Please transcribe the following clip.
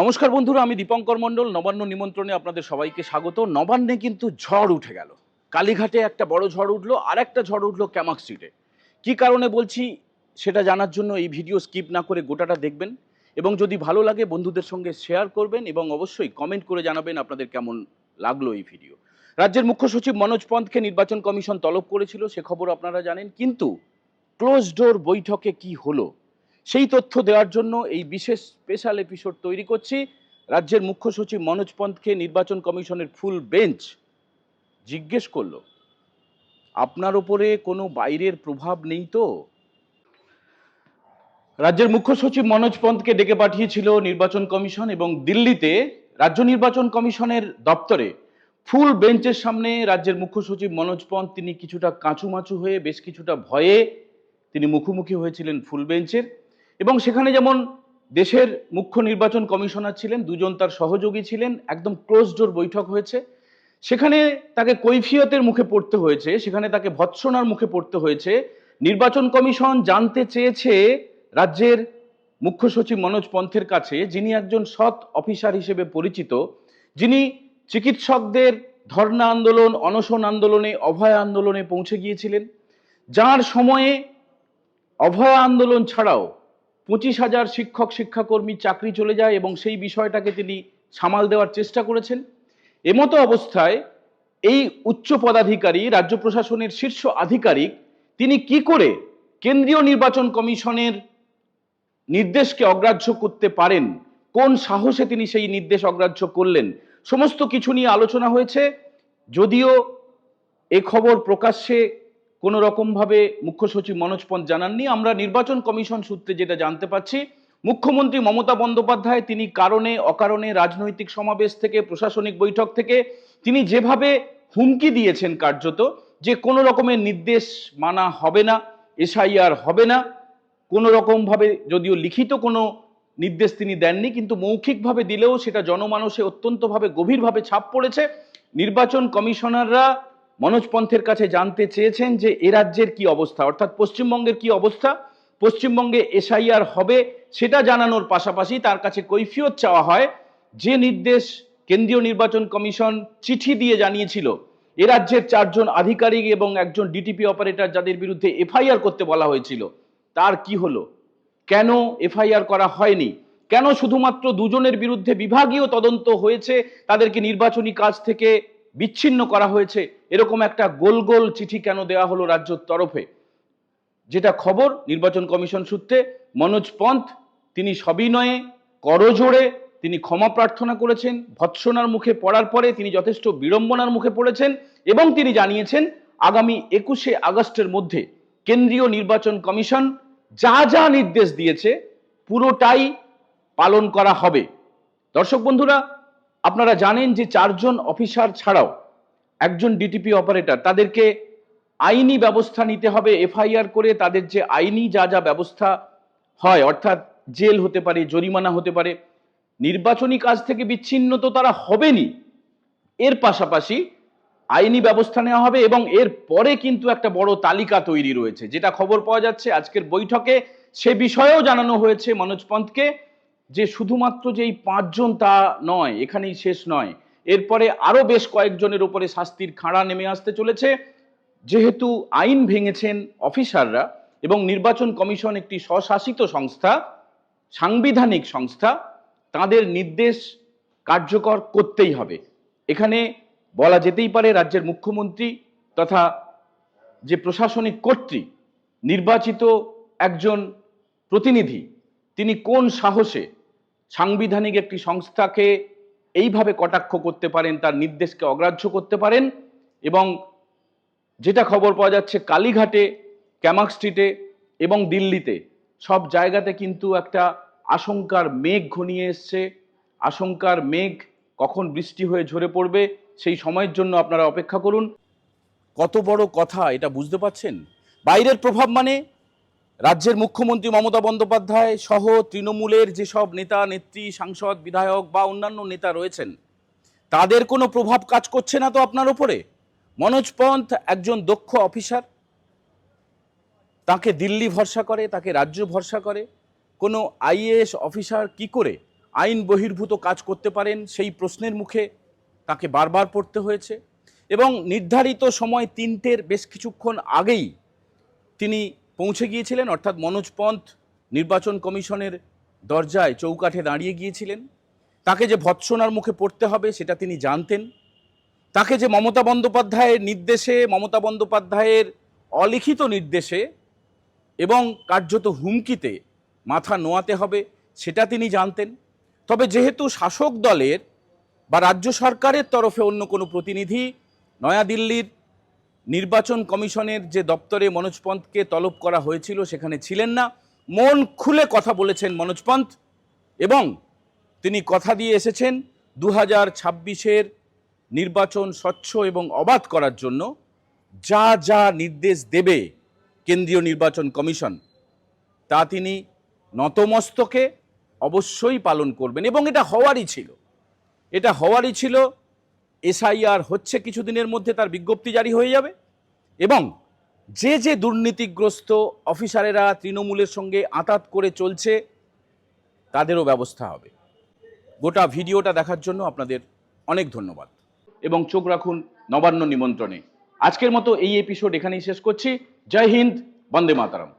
নমস্কার বন্ধুরা, আমি দীপঙ্কর মণ্ডল। নবান্ন নিমন্ত্রণে আপনাদের সবাইকে স্বাগত। নবান্নে কিন্তু ঝড় উঠে গেল। কালীঘাটে একটা বড় ঝড় উঠল আর একটা ঝড় উঠল ক্যামাক স্ট্রিটে। কি কারণে বলছি, সেটা জানার জন্য এই ভিডিও স্কিপ না করে গোটাটা দেখবেন। এবং যদি ভালো লাগে, বন্ধুদের সঙ্গে শেয়ার করবেন এবং অবশ্যই কমেন্ট করে জানাবেন আপনাদের কেমন লাগল এই ভিডিও। রাজ্যের মুখ্য সচিব মনোজ পন্থকে নির্বাচন কমিশন তলব করেছিল, সে খবর আপনারা জানেন। কিন্তু ক্লোজ ডোর বৈঠকে কি হলো? সেই তথ্য দেওয়ার জন্য এই বিশেষ স্পেশাল এপিসোড তৈরি করছি। রাজ্যের মুখ্য সচিব মনোজ পন্থকে নির্বাচন কমিশনের ফুল বেঞ্চ জিজ্ঞেস করল, আপনার ওপরে কোনো বাইরের প্রভাব নেই তো? রাজ্যের মুখ্য সচিব মনোজ পন্থকে ডেকে পাঠিয়েছিল নির্বাচন কমিশন এবং দিল্লিতে রাজ্য নির্বাচন কমিশনের দপ্তরে। ফুল বেঞ্চের সামনে রাজ্যের মুখ্য সচিব মনোজ পন্থ তিনি কিছুটা কাঁচুমাচু হয়ে, বেশ কিছুটা ভয়ে তিনি মুখোমুখি হয়েছিলেন ফুল বেঞ্চের এবং সেখানে যেমন দেশের মুখ্য নির্বাচন কমিশনার ছিলেন, দুজন তার সহযোগী ছিলেন, একদম ক্লোজ ডোর বৈঠক হয়েছে। সেখানে তাকে কৈফিয়তের মুখে পড়তে হয়েছে, সেখানে তাকে ভৎসনার মুখে পড়তে হয়েছে। নির্বাচন কমিশন জানতে চেয়েছে রাজ্যের মুখ্য সচিব মনোজ পন্থের কাছে, যিনি একজন সৎ অফিসার হিসেবে পরিচিত, যিনি চিকিৎসকদের ধর্ণা আন্দোলন, অনশন আন্দোলনে, অভয় আন্দোলনে পৌঁছে গিয়েছিলেন। যার সময়ে অভয় আন্দোলন ছাড়াও পঁচিশ হাজার শিক্ষক, শিক্ষাকর্মী চাকরি চলে যায় এবং সেই বিষয়টাকে তিনি সামাল দেওয়ার চেষ্টা করেছেন। এমতো অবস্থায় এই উচ্চ পদাধিকারী, রাজ্য প্রশাসনের শীর্ষ আধিকারিক, তিনি কি করে কেন্দ্রীয় নির্বাচন কমিশনের নির্দেশকে অগ্রাহ্য করতে পারেন? কোন সাহসে তিনি সেই নির্দেশ অগ্রাহ্য করলেন? সমস্ত কিছু নিয়ে আলোচনা হয়েছে। যদিও এ খবর প্রকাশ্যে কোনো রকমভাবে মুখ্য সচিব মনোজ পন্থ জানাননি। আমরা নির্বাচন কমিশন সূত্রে যেটা জানতে পাচ্ছি মুখ্যমন্ত্রী মমতা বন্দ্যোপাধ্যায় তিনি কারণে, অকারণে রাজনৈতিক সমাবেশ থেকে, প্রশাসনিক বৈঠক থেকে তিনি যেভাবে হুমকি দিয়েছেন কার্যত, যে কোনো রকমের নির্দেশ মানা হবে না, এসআইআর হবে না কোনো রকমভাবে যদিও লিখিত কোনো নির্দেশ তিনি দেননি, কিন্তু মৌখিকভাবে দিলেও সেটা জনমানসে অত্যন্তভাবে গভীরভাবে ছাপ পড়েছে। নির্বাচন কমিশনাররা মনোজ পন্থের কাছে জানতে চেয়েছেন যে এ রাজ্যের কি অবস্থা? অর্থাৎ পশ্চিমবঙ্গের কি অবস্থা? পশ্চিমবঙ্গে এসআইআর হবে সেটা জানানোর পাশাপাশি তার কাছে কৈফিয়ত চাওয়া হয়। যে নির্দেশ কেন্দ্রীয় নির্বাচন কমিশন চিঠি দিয়ে জানিয়েছিল, এ রাজ্যের চারজন আধিকারিক এবং একজন ডিটিপি অপারেটর যাদের বিরুদ্ধে এফআইআর করতে বলা হয়েছিল, তার কি হলো? কেন এফআইআর করা হয়নি? কেন শুধুমাত্র দুজনের বিরুদ্ধে বিভাগীয় তদন্ত হয়েছে? তাদেরকে নির্বাচনী কাজ থেকে বিচ্ছিন্ন করা হয়েছে। এরকম একটা গোল গোল চিঠি কেন দেওয়া হলো রাজ্যর তরফে? যেটা খবর, নির্বাচন কমিশন সূত্রে মনোজ পন্থ, তিনি সবিনয়ে করজোড়ে তিনি ক্ষমা প্রার্থনা করেছেন, ভৎসনার মুখে পড়ার পরে তিনি যথেষ্ট বিড়ম্বনার মুখে পড়েছেন এবং তিনি জানিয়েছেন, আগামী একুশে আগস্টের মধ্যে কেন্দ্রীয় নির্বাচন কমিশন যা যা নির্দেশ দিয়েছে পুরোটাই পালন করা হবে। দর্শক বন্ধুরা আপনারা জানেন যে চারজন অফিসার ছাড়াও একজন ডিটিপি অপারেটর তাদেরকে আইনি ব্যবস্থা নিতে হবে এফআইআর করে তাদের যে আইনি যা যা ব্যবস্থা হয়, অর্থাৎ জেল হতে পারে, জরিমানা হতে পারে, নির্বাচনী কাজ থেকে বিচ্ছিন্ন তো তারা হবেনি এর পাশাপাশি আইনি ব্যবস্থা নেওয়া হবে এবং এর পরে কিন্তু একটা বড় তালিকা তৈরি রয়েছে। যেটা খবর পাওয়া যাচ্ছে, আজকের বৈঠকে সে বিষয়েও জানানো হয়েছে মনোজ পন্থকে। যে শুধুমাত্র যে এই পাঁচজন তা নয়, এখানেই শেষ নয়। এরপরে আরও বেশ কয়েকজনের উপরে শাস্তির খাঁড়া নেমে আসতে চলেছে। যেহেতু আইন ভেঙেছেন অফিসাররা এবং নির্বাচন কমিশন একটি স্বশাসিত সংস্থা, সাংবিধানিক সংস্থা, তাদের নির্দেশ কার্যকর করতেই হবে। এখানে বলা যেতেই পারে রাজ্যের মুখ্যমন্ত্রী তথা যে প্রশাসনিক কর্তৃ নির্বাচিত একজন প্রতিনিধি, তিনি কোন সাহসে সাংবিধানিক একটি সংস্থাকে এইভাবে কটাক্ষ করতে পারেন, তার নির্দেশকে অগ্রাহ্য করতে পারেন এবং যেটা খবর পাওয়া যাচ্ছে, কালীঘাটে, ক্যামাক স্ট্রিটে এবং দিল্লিতে সব জায়গাতে কিন্তু একটা আশঙ্কার মেঘ ঘনিয়ে এসছে। আশঙ্কার মেঘ কখন বৃষ্টি হয়ে ঝরে পড়বে সেই সময়ের জন্য আপনারা অপেক্ষা করুন। কত বড় কথা এটা বুঝতে পাচ্ছেন বাইরের প্রভাব মানে রাজ্যের মুখ্যমন্ত্রী মমতা বন্দ্যোপাধ্যায় সহ তৃণমূলের যেসব নেতা, নেত্রী, সাংসদ, বিধায়ক বা অন্যান্য নেতা রয়েছেন, তাদের কোনো প্রভাব কাজ করছে না তো আপনার ওপরে মনোজ পন্থ একজন দক্ষ অফিসার, তাকে দিল্লি ভরসা করে, তাকে রাজ্য ভরসা করে, কোনো আইএএস অফিসার কি করে আইন বহির্ভূত কাজ করতে পারেন সেই প্রশ্নের মুখে তাকে বারবার পড়তে হয়েছে এবং নির্ধারিত সময় তিনটের বেশ কিছুক্ষণ আগেই তিনি পৌঁছে গিয়েছিলেন, অর্থাৎ মনোজ পন্থ নির্বাচন কমিশনের দরজায় চৌকাঠে দাঁড়িয়ে গিয়েছিলেন। তাকে যে ভৎসনার মুখে পড়তে হবে সেটা তিনি জানতেন। তাকে যে মমতা বন্দ্যোপাধ্যায়ের নির্দেশে, মমতা বন্দ্যোপাধ্যায়ের অলিখিত নির্দেশে এবং কার্যত হুমকিতে মাথা নোয়াতে হবে, সেটা তিনি জানতেন। তবে যেহেতু শাসক দলের বা রাজ্য সরকারের তরফে অন্য কোনো প্রতিনিধি, নয়াদিল্লির নির্বাচন কমিশনের যে দপ্তরে মনোজ পন্থকে তলব করা হয়েছিল, সেখানে ছিলেন না। মন খুলে কথা বলেছেন মনোজ পন্থ এবং তিনি কথা দিয়ে এসেছেন দু হাজার ছাব্বিশের নির্বাচন স্বচ্ছ এবং অবাধ করার জন্য। যা যা নির্দেশ দেবে কেন্দ্রীয় নির্বাচন কমিশন, তা তিনি নতমস্তকে অবশ্যই পালন করবেন এবং এটা হওয়ারই ছিল। এটা হওয়ারই ছিল এসআইআর হচ্ছে কিছুদিনের মধ্যে তার বিজ্ঞপ্তি জারি হয়ে যাবে এবং যে যে দুর্নীতিগ্রস্ত অফিসারেরা তৃণমূলের সঙ্গে আঁতাত করে চলছে, তাদেরও ব্যবস্থা হবে। গোটা ভিডিওটা দেখার জন্য আপনাদের অনেক ধন্যবাদ। এবং চোখ রাখুন নবান্ন নিমন্ত্রণে। আজকের মতো এই এপিসোড এখানেই শেষ করছি। জয় হিন্দ, বন্দে মাতারাম।